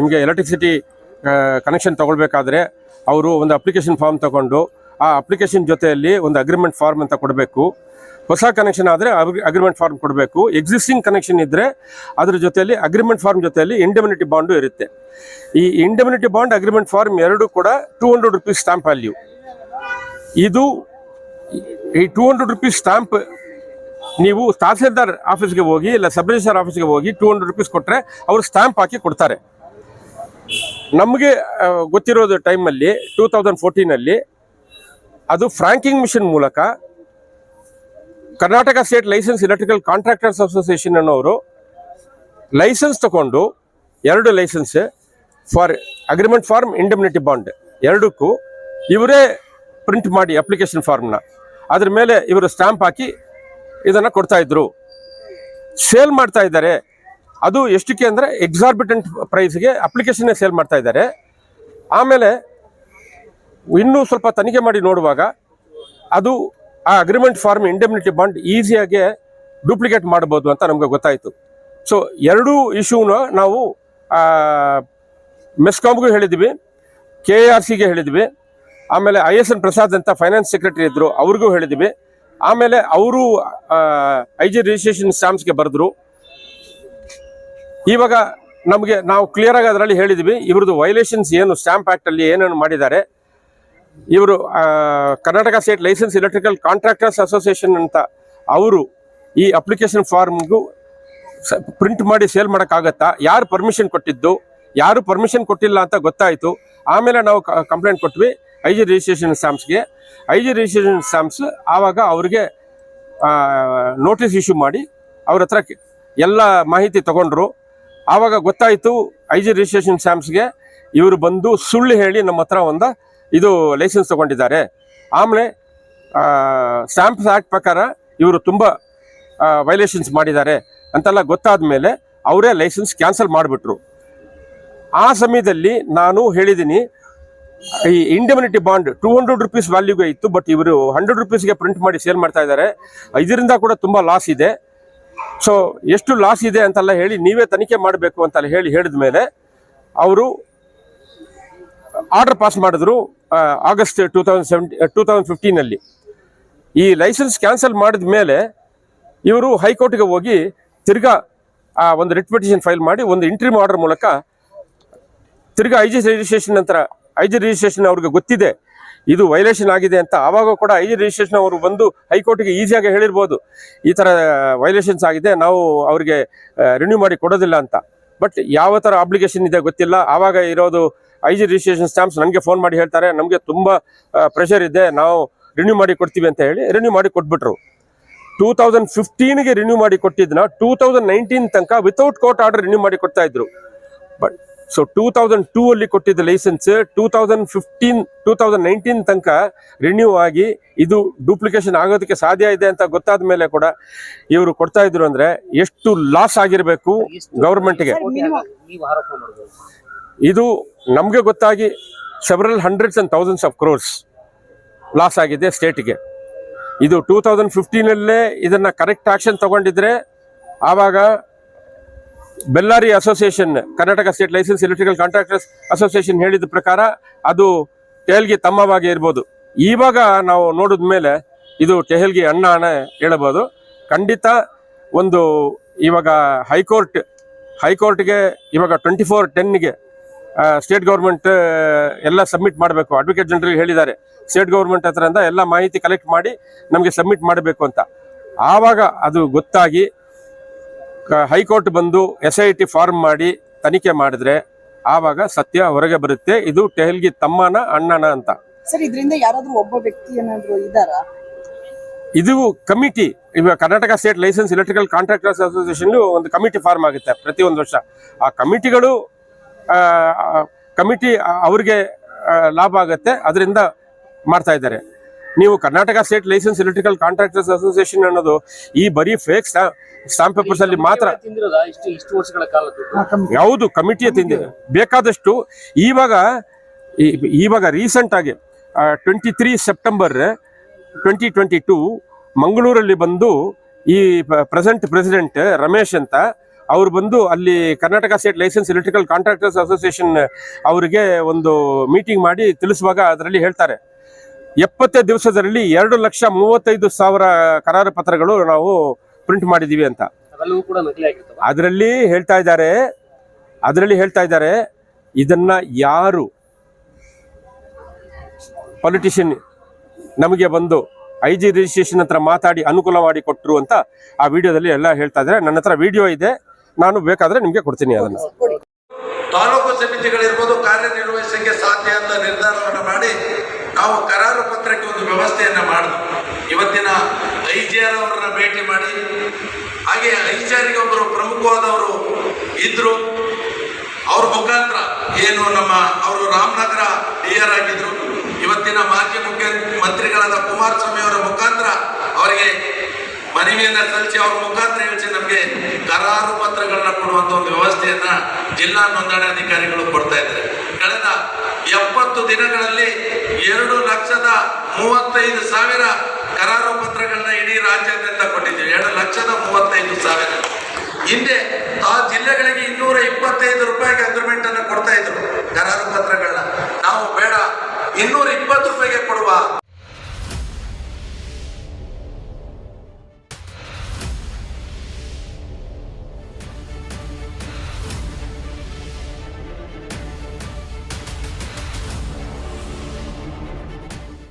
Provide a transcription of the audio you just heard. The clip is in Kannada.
ನಿಮಗೆ ಎಲೆಕ್ಟ್ರಿಸಿಟಿ ಕನೆಕ್ಷನ್ ತಗೊಳ್ಬೇಕಾದ್ರೆ ಅವರು ಒಂದು ಅಪ್ಲಿಕೇಶನ್ ಫಾರ್ಮ್ ತಗೊಂಡು ಆ ಅಪ್ಲಿಕೇಶನ್ ಜೊತೆಯಲ್ಲಿ ಒಂದು ಅಗ್ರಿಮೆಂಟ್ ಫಾರ್ಮ್ ಅಂತ ಕೊಡಬೇಕು. ಹೊಸ ಕನೆಕ್ಷನ್ ಆದರೆ ಅಗ್ರಿಮೆಂಟ್ ಫಾರ್ಮ್ ಕೊಡಬೇಕು. ಎಕ್ಸಿಸ್ಟಿಂಗ್ ಕನೆಕ್ಷನ್ ಇದ್ದರೆ ಅದ್ರ ಜೊತೆಯಲ್ಲಿ ಅಗ್ರಿಮೆಂಟ್ ಫಾರ್ಮ್ ಜೊತೆಯಲ್ಲಿ ಇಂಡೆಮಿನಿಟಿ ಬಾಂಡು ಇರುತ್ತೆ. ಈ ಇಂಡೆಮಿನಿಟಿ ಬಾಂಡ್ ಅಗ್ರಿಮೆಂಟ್ ಫಾರ್ಮ್ ಎರಡು ಕೂಡ two hundred rupees stamp value ಇದು ಈ ಟೂ ಹಂಡ್ರೆಡ್ ರುಪೀಸ್ ಸ್ಟಾಂಪ್ ನೀವು ತಹಸೀಲ್ದಾರ್ ಆಫೀಸ್ಗೆ ಹೋಗಿ ಇಲ್ಲ ಸಬ್ ರಿಜಿಸ್ಟರ್ ಆಫೀಸ್ಗೆ ಹೋಗಿ ಟೂ ಹಂಡ್ರೆಡ್ ರುಪೀಸ್ ಕೊಟ್ಟರೆ ಅವರು ಸ್ಟಾಂಪ್ ಹಾಕಿ ಕೊಡ್ತಾರೆ. ನಮಗೆ ಗೊತ್ತಿರೋದು ಟೈಮಲ್ಲಿ, ಟೂ ತೌಸಂಡ್ ಫೋರ್ಟೀನಲ್ಲಿ ಅದು ಫ್ರಾಂಕಿಂಗ್ ಮಿಷನ್ ಮೂಲಕ Karnataka state license electrical contractors association ಅನ್ನೋರು ಲೈಸೆನ್ಸ್ ತಗೊಂಡು ಎರಡು license for agreement form, indemnity bond ಎರಡಕ್ಕೂ ಇವರೇ ಪ್ರಿಂಟ್ ಮಾಡಿ ಅಪ್ಲಿಕೇಶನ್ ಫಾರ್ಮ್ನ. ಅದ್ರ ಮೇಲೆ ಇವರು ಸ್ಟಾಂಪ್ ಹಾಕಿ ಇದನ್ನು ಕೊಡ್ತಾ ಇದ್ರು. ಸೇಲ್ ಮಾಡ್ತಾ ಇದ್ದಾರೆ. ಅದು ಎಷ್ಟಕ್ಕೆ ಅಂದರೆ ಎಕ್ಸಾರ್ಬಿಟೆಂಟ್ ಪ್ರೈಸ್ಗೆ ಅಪ್ಲಿಕೇಶನ್ನೇ ಸೇಲ್ ಮಾಡ್ತಾ ಇದ್ದಾರೆ. ಆಮೇಲೆ ಇನ್ನೂ ಸ್ವಲ್ಪ ತನಿಖೆ ಮಾಡಿ ನೋಡುವಾಗ ಅದು ಆ ಅಗ್ರಿಮೆಂಟ್ ಫಾರ್ಮ್ ಇಂಡೆಮ್ನಿಟಿ ಬಾಂಡ್ ಈಸಿಯಾಗಿ ಡೂಪ್ಲಿಕೇಟ್ ಮಾಡ್ಬೋದು ಅಂತ ನಮಗೆ ಗೊತ್ತಾಯಿತು. ಸೊ ಎರಡೂ ಇಶ್ಯೂನ ನಾವು ಮೆಸ್ಕಾಮ್ಗೂ ಹೇಳಿದ್ವಿ ಕೆ ಆರ್ ಸಿಗೆ ಹೇಳಿದ್ವಿ ಆಮೇಲೆ ಐ ಎಸ್ ಎನ್ ಪ್ರಸಾದ್ ಅಂತ ಫೈನಾನ್ಸ್ ಸೆಕ್ರೆಟರಿ ಇದ್ರು, ಅವ್ರಿಗೂ ಹೇಳಿದ್ವಿ ಆಮೇಲೆ ಅವರು ಐ ಜಿ ರಿಜಿಸ್ಟ್ರೇಷನ್ ಸ್ಟಾಂಪ್ಸ್ಗೆ ಬರೆದ್ರು. ಇವಾಗ ನಮಗೆ ನಾವು ಕ್ಲಿಯರ್ ಆಗಿ ಅದರಲ್ಲಿ ಹೇಳಿದ್ವಿ, ಇವ್ರದ್ದು ವೈಲೇಷನ್ಸ್ ಏನು ಸ್ಟಾಂಪ್ ಆಕ್ಟ್ ಅಲ್ಲಿ ಏನೇನು ಮಾಡಿದ್ದಾರೆ. ಇವರು Karnataka state license electrical contractors association ಅಂತ ಅವರು ಈ ಅಪ್ಲಿಕೇಶನ್ ಫಾರ್ಮ್ಗೂ ಪ್ರಿಂಟ್ ಮಾಡಿ ಸೇಲ್ ಮಾಡೋಕ್ಕಾಗತ್ತಾ? ಯಾರು ಪರ್ಮಿಷನ್ ಕೊಟ್ಟಿದ್ದು? ಯಾರು ಪರ್ಮಿಷನ್ ಕೊಟ್ಟಿಲ್ಲ ಅಂತ ಗೊತ್ತಾಯಿತು. ಆಮೇಲೆ ನಾವು ಕಂಪ್ಲೇಂಟ್ ಕೊಟ್ವಿ ಐ ಜಿ ರಿಜಿಸ್ಟ್ರೇಷನ್ ಸ್ಟಾಂಪ್ಸ್ಗೆ ಐ ಜಿ ರಿಜಿಸ್ಟ್ರೇಷನ್ ಸ್ಟಾಂಪ್ಸ್ ಆವಾಗ ಅವ್ರಿಗೆ ನೋಟಿಸ್ ಇಶ್ಯೂ ಮಾಡಿ ಅವ್ರ ಹತ್ರ ಎಲ್ಲ ಮಾಹಿತಿ ತಗೊಂಡ್ರು. ಆವಾಗ ಗೊತ್ತಾಯಿತು ಐ ಜಿ ರಿಜಿಸ್ಟ್ರೇಷನ್ ಸ್ಯಾಮ್ಸ್ಗೆ ಇವರು ಬಂದು ಸುಳ್ಳು ಹೇಳಿ ನಮ್ಮ ಹತ್ರ ಒಂದು ಇದು ಲೈಸೆನ್ಸ್ ತಗೊಂಡಿದ್ದಾರೆ. ಆಮೇಲೆ ಸ್ಟ್ಯಾಂಪ್ಸ್ ಆ್ಯಕ್ಟ್ ಪ್ರಕಾರ ಇವರು ತುಂಬ ವೈಲೇಷನ್ಸ್ ಮಾಡಿದ್ದಾರೆ ಅಂತೆಲ್ಲ ಗೊತ್ತಾದ ಮೇಲೆ ಅವರೇ ಲೈಸೆನ್ಸ್ ಕ್ಯಾನ್ಸಲ್ ಮಾಡಿಬಿಟ್ರು. ಆ ಸಮಯದಲ್ಲಿ ನಾನು ಹೇಳಿದ್ದೀನಿ ಈ indemnity bond two hundred rupees ವ್ಯಾಲ್ಯೂಗೆ ಇತ್ತು ಬಟ್ ಇವರು ಹಂಡ್ರೆಡ್ ರುಪೀಸ್ಗೆ ಪ್ರಿಂಟ್ ಮಾಡಿ ಸೇಲ್ ಮಾಡ್ತಾ ಇದ್ದಾರೆ. ಇದರಿಂದ ಕೂಡ ತುಂಬ ಲಾಸ್ ಇದೆ. ಸೊ ಎಷ್ಟು ಲಾಸ್ ಇದೆ ಅಂತೆಲ್ಲ ಹೇಳಿ ನೀವೇ ತನಿಖೆ ಮಾಡಬೇಕು ಅಂತೆಲ್ಲ ಹೇಳಿ ಹೇಳಿದ ಮೇಲೆ ಅವರು ಆರ್ಡರ್ ಪಾಸ್ ಮಾಡಿದ್ರು August two thousand seventy two thousand ಫಿಫ್ಟೀನಲ್ಲಿ ಈ ಲೈಸೆನ್ಸ್ ಕ್ಯಾನ್ಸಲ್ ಮಾಡಿದ ಮೇಲೆ ಇವರು ಹೈಕೋರ್ಟ್ಗೆ ಹೋಗಿ ತಿರ್ಗಾ ಒಂದು ರಿಟ್ ಪಿಟಿಷನ್ ಫೈಲ್ ಮಾಡಿ ಒಂದು ಇಂಟ್ರಿಮ್ ಆರ್ಡರ್ ಮೂಲಕ ತಿರ್ಗಾ ಐ ಜಿ ರಿಜಿಸ್ಟ್ರೇಷನ್ ನಂತರ ಐ ಜಿ ರಿಜಿಸ್ಟ್ರೇಷನ್ ಅವ್ರಿಗೆ ಗೊತ್ತಿದೆ ಇದು ವೈಲೇಷನ್ ಆಗಿದೆ ಅಂತ ಆವಾಗ ಕೂಡ ಐ ರಿಜಿಸ್ಟ್ರೇಷನ್ ಅವರು ಬಂದು ಹೈಕೋರ್ಟ್ಗೆ ಈಸಿಯಾಗಿ ಹೇಳಿರ್ಬೋದು. ಈ ಥರ ವೈಲೇಷನ್ಸ್ ಆಗಿದೆ, ನಾವು ಅವರಿಗೆ ರಿನ್ಯೂ ಮಾಡಿ ಕೊಡೋದಿಲ್ಲ ಅಂತ. ಬಟ್ ಯಾವ ಥರ ಅಪ್ಲಿಕೇಶನ್ ಇದೆ ಗೊತ್ತಿಲ್ಲ. ಆವಾಗ ಇರೋದು ಐ ಜಿ ರಿಜಿಸ್ಟ್ರೇಷನ್ ಸ್ಟಾಂಪ್ಸ್ ನನಗೆ ಫೋನ್ ಮಾಡಿ ಹೇಳ್ತಾರೆ, ನಮಗೆ ತುಂಬ ಪ್ರೆಷರ್ ಇದೆ, ನಾವು ರಿನ್ಯೂ ಮಾಡಿ ಕೊಡ್ತೀವಿ ಅಂತ ಹೇಳಿ ರಿನ್ಯೂ ಮಾಡಿ ಕೊಟ್ಬಿಟ್ರು. ಟೂ ತೌಸಂಡ್ ಫಿಫ್ಟೀನ್ಗೆ ರಿನ್ಯೂ ಮಾಡಿ ಕೊಟ್ಟಿದ್ದನ್ನ ಟೂ ತೌಸಂಡ್ ನೈನ್ಟೀನ್ ತನಕ ವಿತೌಟ್ ಕೋರ್ಟ್ ಆರ್ಡರ್ ರಿನ್ಯೂ ಮಾಡಿ ಕೊಡ್ತಾ ಇದ್ರು. But so two thousand two ಅಲ್ಲಿ ಕೊಟ್ಟಿದ್ದ license two thousand fifteen two thousand nineteen ತನಕ ರಿನ್ಯೂ ಆಗಿ ಇದು ಡೂಪ್ಲಿಕೇಶನ್ ಆಗೋದಕ್ಕೆ ಸಾಧ್ಯ ಇದೆ ಅಂತ ಗೊತ್ತಾದ ಮೇಲೆ ಕೂಡ ಇವರು ಕೊಡ್ತಾ ಇದ್ರು ಅಂದ್ರೆ ಎಷ್ಟು ಲಾಸ್ ಆಗಿರಬೇಕು ಗೌರ್ಮೆಂಟ್ಗೆ ಇದು ನಮಗೆ ಗೊತ್ತಾಗಿ several hundreds and thousands of crores loss ಆಗಿದೆ ಸ್ಟೇಟ್ಗೆ ಇದು ಟೂ ತೌಸಂಡ್ ಫಿಫ್ಟೀನಲ್ಲೇ ಇದನ್ನ ಕರೆಕ್ಟ್ ಆಕ್ಷನ್ ತಗೊಂಡಿದ್ರೆ ಆವಾಗ Bellary association Karnataka state license electrical contractors association ಹೇಳಿದ ಪ್ರಕಾರ ಅದು ಟೆಹಲ್ಗಿ ತಮ್ಮವಾಗಿ ಇರ್ಬೋದು. ಇವಾಗ ನಾವು ನೋಡಿದ ಮೇಲೆ ಇದು ಟೆಹಲ್ಗಿ ಅಣ್ಣ ಅಣ್ಣ ಹೇಳಬಹುದು ಖಂಡಿತ ಒಂದು ಇವಾಗ ಹೈಕೋರ್ಟ್, ಹೈಕೋರ್ಟ್ಗೆ ಇವಾಗ ಟ್ವೆಂಟಿ ಫೋರ್ ಟೆನ್ಗೆ ಸ್ಟೇಟ್ ಗೌರ್ಮೆಂಟ್ ಎಲ್ಲ ಸಬ್ಮಿಟ್ ಮಾಡಬೇಕು. ಅಡ್ವೊಕೇಟ್ ಜನರಲ್ ಹೇಳಿದ್ದಾರೆ. ಸ್ಟೇಟ್ ಗೌರ್ಮೆಂಟ್ ಹತ್ರ ಎಲ್ಲ ಮಾಹಿತಿ ಕಲೆಕ್ಟ್ ಮಾಡಿ ನಮಗೆ ಸಬ್ಮಿಟ್ ಮಾಡಬೇಕು ಅಂತ. ಆವಾಗ ಅದು ಗೊತ್ತಾಗಿ ಹೈಕೋರ್ಟ್ ಬಂದು ಎಸ್ ಐ ಟಿ ಫಾರ್ಮ್ ಮಾಡಿ ತನಿಖೆ ಮಾಡಿದ್ರೆ ಆವಾಗ ಸತ್ಯ ಹೊರಗೆ ಬರುತ್ತೆ. ಇದು ಟೆಹಲ್ಗಿ ತಮ್ಮನ ಅಣ್ಣನ ಅಂತ. ಸರ್ ಇದರಿಂದ ಯಾರಾದ್ರೂ ಒಬ್ಬ ವ್ಯಕ್ತಿ ಏನಾದ್ರು ಇದ್ದಾರಾ? ಇದು ಕಮಿಟಿ ಇವಾಗ Karnataka state license electrical contractors association ಒಂದು ಕಮಿಟಿ ಫಾರ್ಮ್ ಆಗುತ್ತೆ ಪ್ರತಿ ಒಂದು ವರ್ಷ. ಆ ಕಮಿಟಿಗಳು ಕಮಿಟಿ ಅವ್ರಿಗೆ ಲಾಭ ಆಗುತ್ತೆ. ಅದರಿಂದ ಮಾಡ್ತಾ ಇದ್ದಾರೆ. ನೀವು Karnataka state license electrical contractors association ಅನ್ನೋದು ಈ ಬರೀ ಫೇಕ್ ಸ್ಟಾಂಪ್ ಪೇಪರ್ಸ್ ಅಲ್ಲಿ ಮಾತ್ರ? ಯಾವುದು ಕಮಿಟಿಯ ತಿಂದಿದೆ. ಬೇಕಾದಷ್ಟು ಇವಾಗ ಈವಾಗ ಇವಾಗ ರೀಸೆಂಟ್ ಆಗಿ twenty three September twenty twenty two ಮಂಗಳೂರಲ್ಲಿ ಬಂದು ಈ ಪ್ರೆಸೆಂಟ್ ಪ್ರೆಸಿಡೆಂಟ್ ರಮೇಶ್ ಅಂತ ಅವ್ರು ಬಂದು ಅಲ್ಲಿ Karnataka state license electrical contractors association ಅವರಿಗೆ ಒಂದು ಮೀಟಿಂಗ್ ಮಾಡಿ ತಿಳಿಸುವಾಗ ಅದರಲ್ಲಿ ಹೇಳ್ತಾರೆ. ಎಪ್ಪತ್ತೇ ದಿವಸದಲ್ಲಿ ಎರಡು ಲಕ್ಷ ಮೂವತ್ತೈದು ಸಾವಿರ ಕರಾರು ಪತ್ರಗಳು ನಾವು ಪ್ರಿಂಟ್ ಮಾಡಿದೀವಿ ಅಂತ. ಅದರಲ್ಲಿ ಹೇಳ್ತಾ ಇದ್ದಾರೆ ಅದರಲ್ಲಿ ಹೇಳ್ತಾ ಇದ್ದಾರೆ ಇದನ್ನ ಯಾರು ಪೊಲಿಟಿಷಿಯನ್ ನಮಗೆ ಬಂದು ಐ ಜಿ ರಿಜಿಸ್ಟ್ರೇಷನ್ ಹತ್ರ ಮಾತಾಡಿ ಅನುಕೂಲ ಮಾಡಿ ಕೊಟ್ಟರು ಅಂತ ಆ ವಿಡಿಯೋದಲ್ಲಿ ಎಲ್ಲ ಹೇಳ್ತಾ ಇದ್ದಾರೆ. ನನ್ನ ಹತ್ರ ವಿಡಿಯೋ ಇದೆ ನಾನು ಬೇಕಾದ್ರೆ ನಿಮಗೆ ಕೊಡ್ತೀನಿ ಅದನ್ನು. ತಾಲೂಕು ಸಮಿತಿಗಳಿರ್ಬೋದು ಕಾರ್ಯನಿರ್ವಹಿಸಕ್ಕೆ ಸಾಧ್ಯ ಅಂತ ಮಾಡಿ ನಾವು ಕರಾರು ಪತ್ರಕ್ಕೆ ಒಂದು ವ್ಯವಸ್ಥೆಯನ್ನು ಮಾಡಿದ್ವಿ. ಇವತ್ತಿನ ಐಜಿಆರ್ ಅವರನ್ನ ಭೇಟಿ ಮಾಡಿ, ಹಾಗೆ ಐಜಿಆರ್ಗೆ ಒಬ್ಬರು ಪ್ರಮುಖವಾದವರು ಇದ್ರು. ಅವ್ರ ಮುಖಾಂತರ ಏನು ನಮ್ಮ, ಅವರು ರಾಮನಗರ ಡಿ ಆರ್ ಆಗಿದ್ರು. ಇವತ್ತಿನ ಮಾಜಿ ಮುಖ್ಯಮಂತ್ರಿಗಳಾದ ಕುಮಾರಸ್ವಾಮಿ ಅವರ ಮುಖಾಂತರ ಅವರಿಗೆ ಮನವಿಯನ್ನ ಸಲ್ಲಿಸಿ ಅವ್ರ ಮುಖಾಂತರ ಹೇಳಿಸಿ ನಮಗೆ ಕರಾರು ಪತ್ರಗಳನ್ನ ಕೊಡುವಂತ ಒಂದು ವ್ಯವಸ್ಥೆಯನ್ನ ಜಿಲ್ಲಾ ನೋಂದಣಾಧಿಕಾರಿಗಳು ಕೊಡ್ತಾ ಇದ್ದಾರೆ. ಕಳೆದ ಎಪ್ಪತ್ತು ದಿನಗಳಲ್ಲಿ ಎರಡು ಲಕ್ಷದ ಮೂವತ್ತೈದು ಸಾವಿರ ಕರಾರು ಪತ್ರಗಳನ್ನ ಇಡೀ ರಾಜ್ಯಾದ್ಯಂತ ಕೊಟ್ಟಿದ್ದೀವಿ. ಎರಡು ಲಕ್ಷದ ಮೂವತ್ತೈದು ಸಾವಿರ. ಹಿಂದೆ ಆ ಜಿಲ್ಲೆಗಳಿಗೆ ಇನ್ನೂರ ಇಪ್ಪತ್ತೈದು ರೂಪಾಯಿಗೆ ಅಗ್ರಿಮೆಂಟ್ ಅನ್ನು ಕೊಡ್ತಾ ಇದ್ರು ಕರಾರು ಪತ್ರಗಳನ್ನ. ನಾವು ಬೇಡ, ಇನ್ನೂರ ಇಪ್ಪತ್ತು ರೂಪಾಯಿಗೆ ಕೊಡುವ